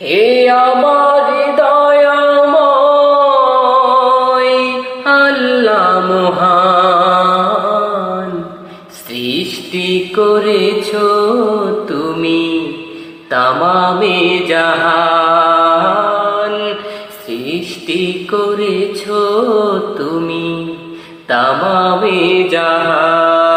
হে আমার দয়াময় আল্লাহ মহান, সৃষ্টি করেছ তুমি তামামে জাহান, সৃষ্টি করেছ তুমি তামামে জাহান।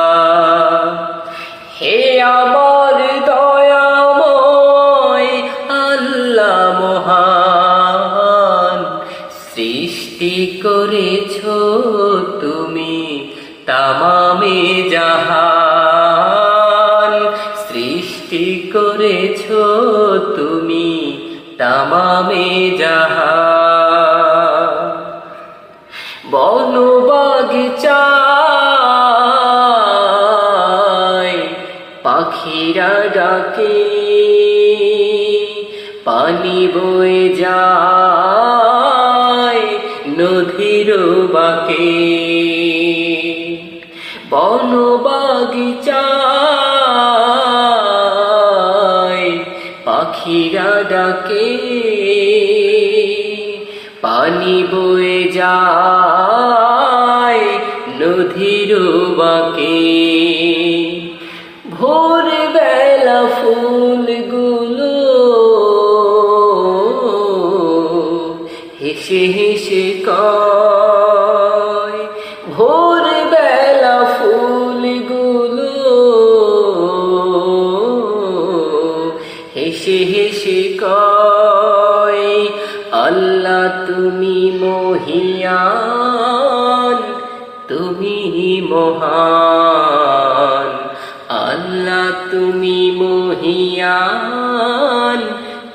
করেছ তুমি তামামে জাহান। সৃষ্টি করেছ তুমি তামামে জাহান। বনবাগিচায় পাখিরা ডাকে, পানি বয়ে যায়। বনবাগিচায় পাখিরা ডাকে পানি বয়ে যায় নদীর বাকে। ভোর বেলা ফুলগুলো হেসে হেসে কয় হেসে হেসে আল্লাহ তুমি মহিয়ান, তুমি মহান। আল্লাহ তুমি মহিয়ান,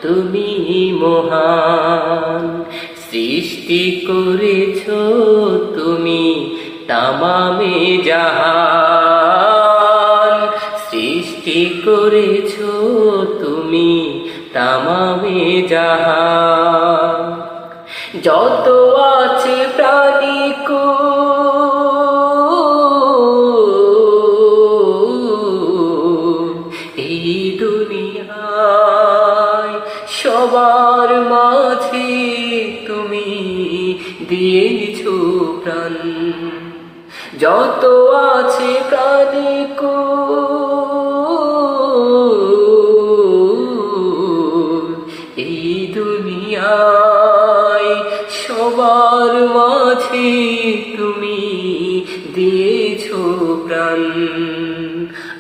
তুমি মহান। সৃষ্টি করেছ তুমি তামামে জাহান। করেছ তুমি তামামে জাহান। যত আছে প্রাণীকু এই দুনিয়ায় সবার মাঝে তুমি দিয়েছ প্রাণ। যত আছে প্রাণীকু পথে তুমি দিয়েছ প্রাণ।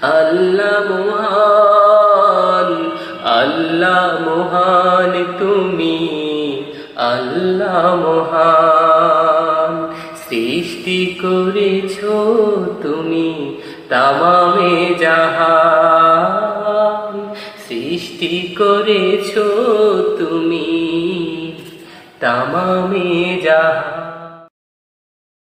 আল্লাহ মহান আল্লাহ মহান তুমি, আল্লাহ মহান। সৃষ্টি করেছ তুমি তামামে জাহান। সৃষ্টি করেছ তুমি তামামে জাহান।